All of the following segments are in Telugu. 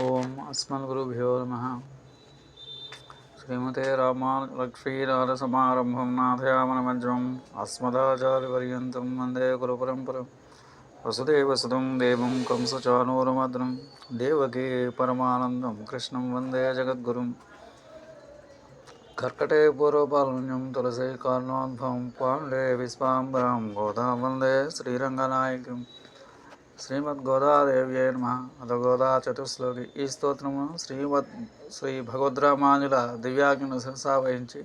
ఓం అస్మద్గురుభ్యో నమ. శ్రీమతే రామాలక్ష్మీనాథసమారంభం నాథయామనమజ్రం అస్మదాచార్యపర్యంతం వందే గురుపరంపరం. వసుదేవసుతం దేవం కంసచానూరమద్రం. దేవకీ పరమానందం కృష్ణం వందే జగద్గురుం. కర్కటే పూర్వపాలుణ్యం తులసీ కారణోద్భవం పాండే విశ్వాంబరం గోదా వందే శ్రీరంగనాయకం. శ్రీమద్ గోదాదేవ్యే నమ. అద గోదా చతుశ్లోకి. ఈ స్తోత్రము శ్రీమద్ శ్రీ భగవద్రామానుల దివ్యాజ్ఞను శిరసావహించి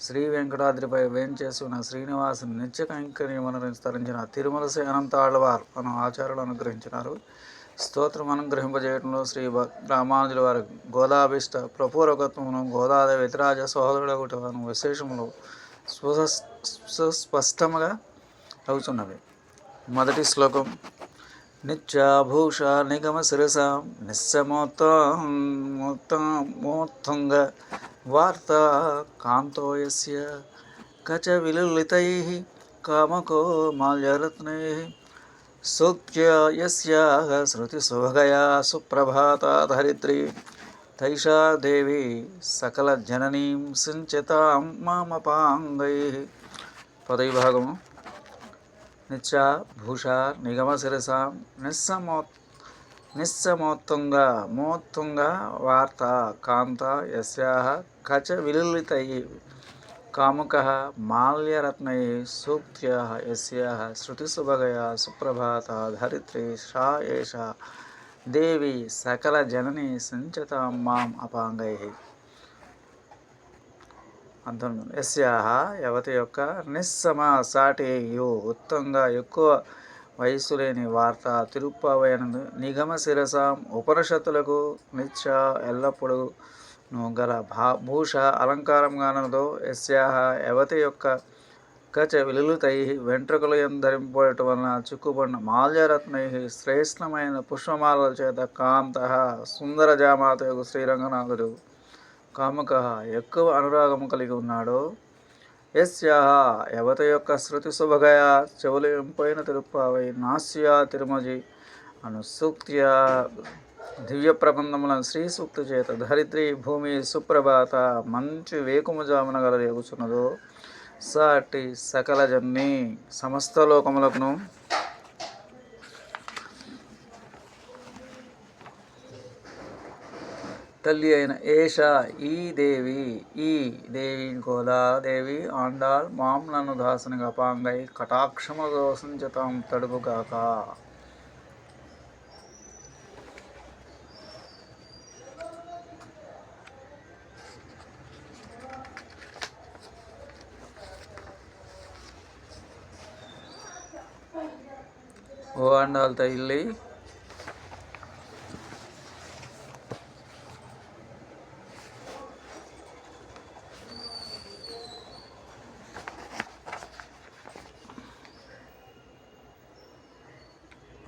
శ్రీ వెంకటాద్రిపై వేంచేసి ఉన్న శ్రీనివాసుని నిత్య కైంకర్యమును తరించిన తిరుమల అనంతాళ్ళవారు అనంత అను ఆచార్యులు అనుగ్రహించినారు. స్తోత్రం అనుగ్రహింపజేయడంలో శ్రీ భ- రామానుజుల వారి గోదాభిష్ట ప్రపూరకత్వమును గోదాదేవి ఇతరాజ సహోదరుడు విశేషములు సుస్పష్టముగా అవుతున్నవి మొదటి శ్లోకం నిత్యాభూష నిగమ శిరసాం మోత్తంగ వార్త కాంతోయస్య కచ విలులితై కామకో మాల్యరత్నై సూక్త్య యస్యాః శృతిసుభగయా సుప్రభాత ధరిత్రి తైషా దేవి సకల జననీం సించతాం మామపాంగై. పదవి భాగము. నిత్య భూష నిగమ శిరస నిస్సమో నిస్సమోత్తుంగ మోత్తుంగ వార్త కాంత యస్యాః కచ విలులితై కాముక మాల్యరత్నై సూక్త్యः యస్యాः శృతిసుభగయా సుప్రభాత ధరిత్రి షా ఏషా దేవి సకల జనని సంచతాం మాం అపాంగై పంతొమ్మిది ఎస్యాహ యవతి యొక్క నిస్సమ యు ఉత్తంగా ఎక్కువ వయస్సు లేని వార్త తిరుప్పవైనందు నిగమ శిరసాం ఉపనిషత్తులకు నిత్య ఎల్లప్పుడూ గల భా భూష అలంకారంగానదో ఎస్యాహ యవతి యొక్క కచ విలులుతై వెంట్రుకలు ధరింపడం వలన చిక్కుబడిన మాల్యరత్నై శ్రేష్టమైన పుష్పమాలల చేత కాంత సుందర జామాత యొక్క శ్రీరంగనాథుడు. కామక ఎక్కువ అనురాగము కలిగి ఉన్నాడో? యస్యాహ యవత యొక్క శృతి శుభగయ చెవులు ఎంపైన తిరుపావై నాస్యా తిరుమజి అను సూక్త్య దివ్య ప్రబంధములను శ్రీ సూక్తి చేత ధరిత్రి భూమి సుప్రభాత మంచి వేకుము జామున గల ఎగుచున్నదో సాటి సకల జన్ని సమస్త లోకములకును తల్లి అయిన ఏష ఈ దేవి ఈ దేవి గోదాదేవి ఆండాల్ మాం నన్ను దాసునిగా పాంగై కటాక్షమ దోషించతాం తడుపుగాక. ఓ అండాల్ తల్లి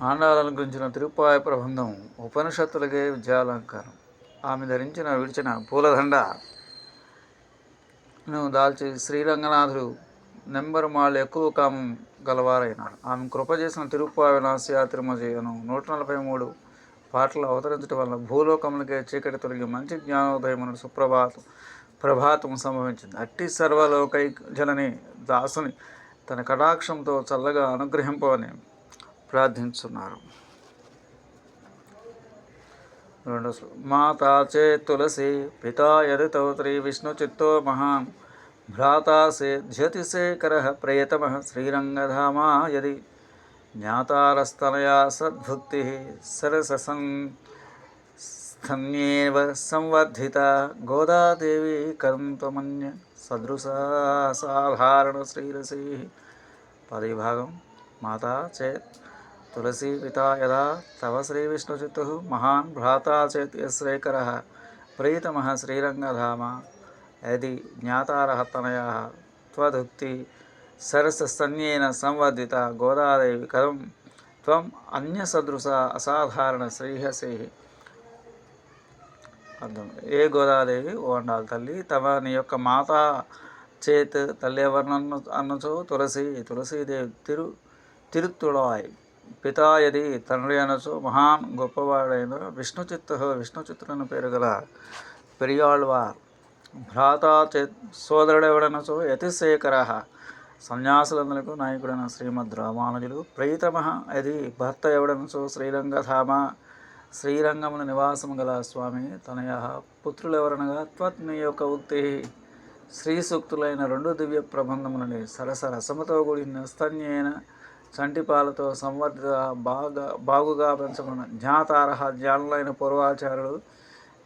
ఆండాలను గురించిన తిరుపాయ ప్రబంధం ఉపనిషత్తులకే విద్యాలంకారం ఆమె ధరించిన విడిచిన పూలదండను దాల్చి శ్రీరంగనాథుడు నెంబరు మాళ్ళు ఎక్కువ కామం గలవారైనాడు. ఆమె కృప చేసిన తిరుపాయ వినాశయ తిరుమజయను నూట నలభై మూడు పాటలు అవతరించడం వల్ల భూలోకములకే చీకటి తొలగి మంచి జ్ఞానోదయమున సుప్రభాతం ప్రభాతం సంభవించింది. అట్టి సర్వలోకై జనని దాసుని తన కటాక్షంతో చల్లగా అనుగ్రహింపవని ప్రార్థించున్నారు. రెండు మాతా చే తులసి పితా యది తౌత్రి విష్ణు చిత్తో మహాన్ భ్రాతా సే ధ్యతి శేఖర శ్రీరంగధామా యది జ్ఞాతారస్తనయా సద్భుక్తి సరససన్ స్థన్యేవ సంవర్ధిత గోదాదేవి కర్మమన్య సదృశా సాధారణ శ్రీరసి. పది భాగం మాతా చేత్ తులసీ పితా యదా తవ శ్రీ విష్ణుచిత్తు మహాన్ భ్రాతా చేత్ యశ్రేకర ప్రీతమ శ్రీరంగధామ యది జ్ఞాతారः తనయः త్వదుక్తి సరసస్తన్యేన సంవర్ధిత గోదాదేవి కథం త్వం అన్యసదృశ అసాధారణ శ్రీహసి అర్థం ఏ గోదాదేవి ఓ అండాలి తల్లి తమ నీ యొక్క మాత చేత్ తల్లి ఎవరినన్ను అన్నచో తులసి తులసీదేవి తిరు తిరుత్తుడాయ్ పితాయది తండ్రి అనసు మహాన్ గొప్పవాడైన విష్ణు చిత్త విష్ణు చిత్తులను పేరు గల పెరియాళ్వార్. భ్రాత చే యతిశేఖర. సన్యాసులందరకు నాయకుడైన శ్రీమద్ రామానుజులు. ప్రీతమ అది భర్త ఎవడనచో శ్రీరంగధామ. శ్రీరంగమున నివాసము గల స్వామి తనయ. పుత్రులెవరనగా? త్వత్ని యొక్క ఉక్తి. శ్రీ సూక్తులైన రెండు దివ్య ప్రబంధములని సరస రసముతో కూడిన స్తన్యైన చంటిపాలతో సంవర్ధిత బాగా బాగుగా పెంచబడిన జ్ఞాతారహ జ్ఞానులైన పూర్వాచారులు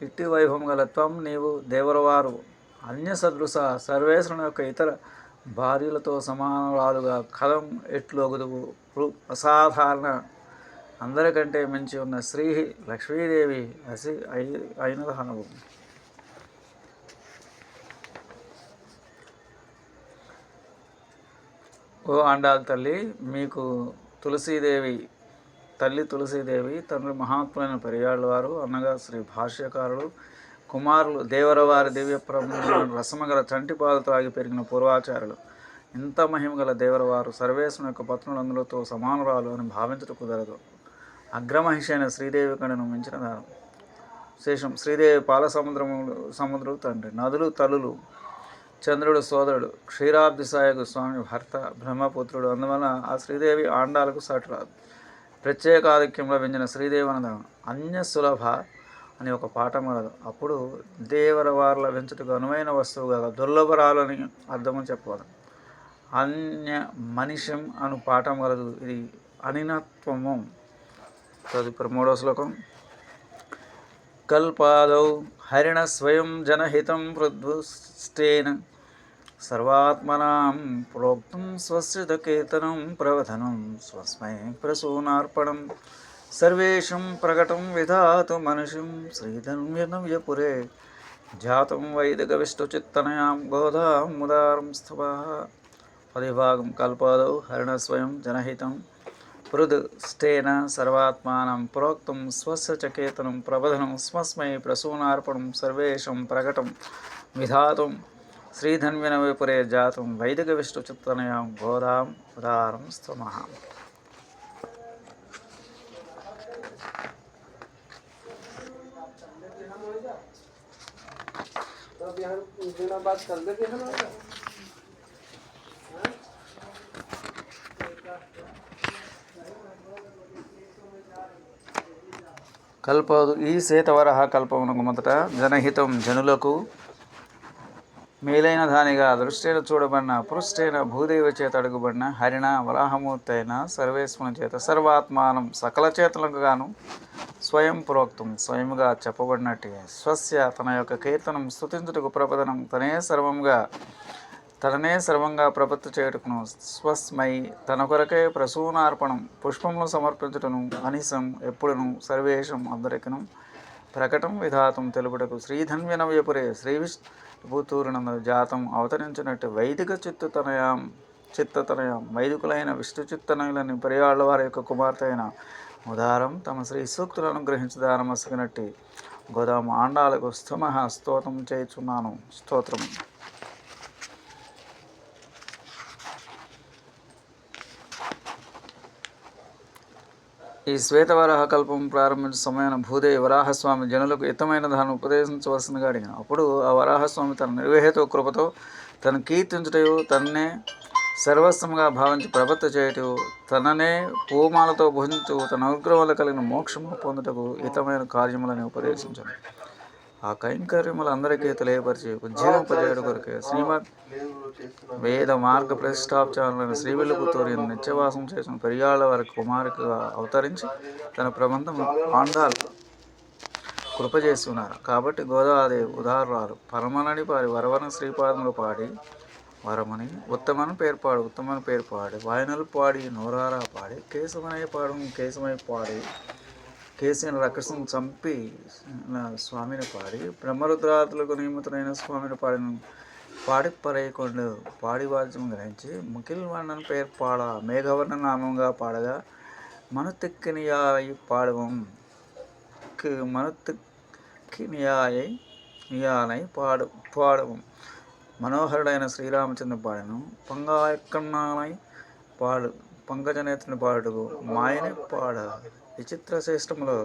ఇట్టి వైభవం గల త్వం నీవు దేవరవారు. అన్య సదృశ సర్వేశ్వరుని యొక్క ఇతర భార్యలతో సమానరాలుగా కలం ఎట్లొగుదువు అసాధారణ. అందరికంటే మించి ఉన్న శ్రీ లక్ష్మీదేవి అసి అయి- అయినది ఓ ఆండాల్ తల్లి మీకు తులసీదేవి తల్లి తులసీదేవి తండ్రి మహాత్ములైన పెరియాళ్ళ వారు అన్నగా శ్రీ భాష్యకారులు కుమారులు దేవరవారి దివ్య రసమగల చంటిపాలు త్రాగి పెరిగిన పూర్వాచారులు. ఇంత మహిమ గల దేవరవారు సర్వేశ్వరుని యొక్క పత్నులందులతో సమానురాలు అని భావించడం కుదరదు. అగ్రమహిషి అయిన శ్రీదేవి కణను మించిన దానం. శేషం శ్రీదేవి పాల సముద్రము సముద్రం తండ్రి నదులు తలులు చంద్రుడు సోదరుడు క్షీరాబ్ది సాయకు స్వామి భర్త బ్రహ్మపుత్రుడు. అందువలన ఆ శ్రీదేవి ఆండాలకు సటరాదు ప్రత్యేక ఆధిక్యంలో పెంచిన శ్రీదేవి అనదం అన్య సులభ అని ఒక పాఠం కలదు అప్పుడు దేవర వార్ల వెంచుటకు అనువైన వస్తువుగా దుర్లభరాలని అర్థము చెప్పవదు అన్య మనిషం అను పాఠం కలదు. ఇది అనినత్వము. తదుపరి మూడో శ్లోకం. కల్పాదౌ హరిణ స్వయం జనహితం పృథ్వష్టేన సర్వాత్మనాం ప్రోక్తం స్వస్య ప్రవధనం స్వస్మై ప్రసూనార్పణం సర్వేషం ప్రకటం విధాతు మనుషం శ్రీధన్యనవ్యపురే జాతం వైదిక విష్ణుచిత్తనయాం గోదాం ముదారం స్థవా. పదిభాగం కల్పాదౌ హరిణస్వయం జనహితం పృద్ సర్వాత్మానం ప్రోక్తం స్వస్య చ ప్రబధనం స్మస్మై ప్రసూనార్పణం సర్వేషం ప్రకటం విధాతం శ్రీధన్విన విపురే జాతం వైదిక విష్ణు చిత్తనయాం గోదాం ఉదారం స్తమః. तो కల్పదు ఈ శ్వేతవరహ కల్పమునకు మొదట జనహితం జనులకు మేలైన దానిగా దృష్టైన చూడబడిన పురుష్టైన భూదేవి చేత అడుగుబడిన హరిణ వరాహమూర్తైన అయిన సర్వేశ్వరుని చేత సర్వాత్మానం సకల చేతులకు గాను స్వయం ప్రోక్తం స్వయంగా చెప్పబడినట్టే. స్వస్య తన యొక్క కీర్తనం స్థుతించుటకు ప్రపదనం తనే సర్వంగా తననే సర్వంగా ప్రపత్తి చేయుటకును స్వస్మై తన కొరకే ప్రసూనార్పణం పుష్పములు సమర్పించుటను అనిసం ఎప్పుడును సర్వేషం అందరికను ప్రకటం విధాతం తెలుపుటకు శ్రీధన్యనవ్యపురే శ్రీ విష్ణుభూతూరినందు జాతం అవతరించినట్టు వైదిక చిత్తతనయాం చిత్తతనయం. వైదికులైన విష్ణు చిత్తనయులని పర్యాళ్ళ వారి యొక్క కుమార్తె అయిన ఉదారం తమ శ్రీ సూక్తులను గ్రహించి దానమసగినట్టి గోదామ ఆండాలకు స్థుమ స్తోత్రం చేయుచున్నాను. స్తోత్రం ఈ శ్వేతవరాహ కల్పం ప్రారంభించిన సమయాన భూదేవి వరాహస్వామి జనులకు హితమైన దాన్ని ఉపదేశించవలసిందిగా అడిగిన. అప్పుడు ఆ వరాహస్వామి తన నిర్వేహేతు కృపతో తను కీర్తించుటయు తన్నే సర్వస్వంగా భావించి ప్రబత్త చేయటం తననే పూమాలతో భుజించు తన అనుగ్రహం వల్ల కలిగిన మోక్షము పొందుటకు హితమైన కార్యములని ఉపదేశించాడు ఆ కైంకర్యములు అందరికీ తెలియపరిచి ఉజ్జీవింపజేయడు కొరకే శ్రీమద్ వేద మార్గ ప్రతిష్టాపచారులైన శ్రీవిల్లుపుత్తూరి నిత్యవాసం చేసిన పెరియాళ్ళ వారి కుమారుడిగా అవతరించి తన ప్రబంధం ఆండాలు కృపజేస్తున్నారు కాబట్టి గోదాదేవి ఉదాహరాలు పరమనని వారి వరవన శ్రీపాదములు పాడి వరమని ఉత్తమన పేర్పాడు ఉత్తమన ఉత్తమని పేరు పాడి వాయనలు పాడి నోరారా పాడి కేశమనే పాడు కేశమై పాడి కేసీని రకసం చంపి నా స్వామిని పాడి బ్రహ్మరుద్రాతులకు నియమితులైన స్వామిని పాడిన పాడి పరేయకొండు పాడి వాద్యం గ్రహించి ముకిల్ వర్ణన పేరు పాడ మేఘవర్ణ నామంగా పాడగా మనుతిక్కినియాయి పాడవం మనుతిక్కినియాయి నియాలై పాడు పాడవం మనోహరుడైన శ్రీరామచంద్ర పాడను పంగాయక్కన్నాలై పాడు పంకజనేత్రుని పాడుటకు మాయనే పాడ. విచిత్ర శ్రేష్టములో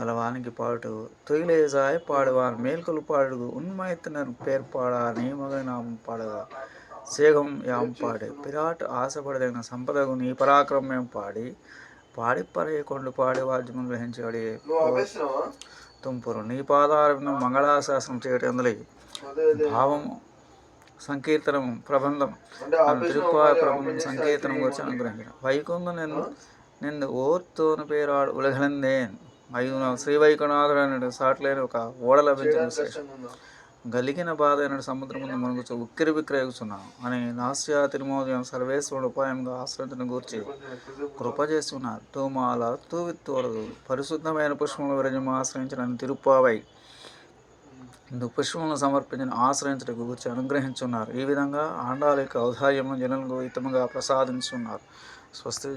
గలవానికి పాడు తొయిలేజాయ పాడువాన్ మేల్కొలు పాడుగు ఉన్మయత్నర్ పేరు పాడ పాడగా. సేగం యాం పాడే. పిరాట్ ఆశపడదగిన సంపదకు నీ పరాక్రమం పాడి. పాడి పరే కొండు పాడి వాద్యములు గ్రహించాడి తుంపురు. నీ పాదారవింద మంగళాశాసనం చేయటం భావము సంకీర్తనం ప్రబంధం. మరి ప్రబంధం సంకీర్తనం గురించి అనుగ్రహించిన వైకుంఠ నిన్ను నిన్ను ఓర్తోను పేరాడు ఉలగలందేన్. అయ్యున శ్రీ వైకుంఠనాథుడు అనే సాట్లేని ఒక ఓడ లభించిన విశేషం? గలిగిన బాధ అయిన సముద్రం ముందు మనకు ఉక్కిరి బిక్కిరేగుచున్నాం అని నాస్య తిరుమోదయం సర్వేశ్వరుడు ఉపాయంగా ఆశ్రయించడం గూర్చి కృప చేస్తున్నారు. తూమాల తూవిత్తోరదు పరిశుద్ధమైన పుష్పముల విరజము ఆశ్రయించిన తిరుప్పావై ఇందు పుష్పములను సమర్పించిన ఆశ్రయించడం గురించి అనుగ్రహించున్నారు. ఈ విధంగా ఆండాల యొక్క ఔదార్యము జనులకు హితముగా ప్రసాదించున్నారు. స్వస్తి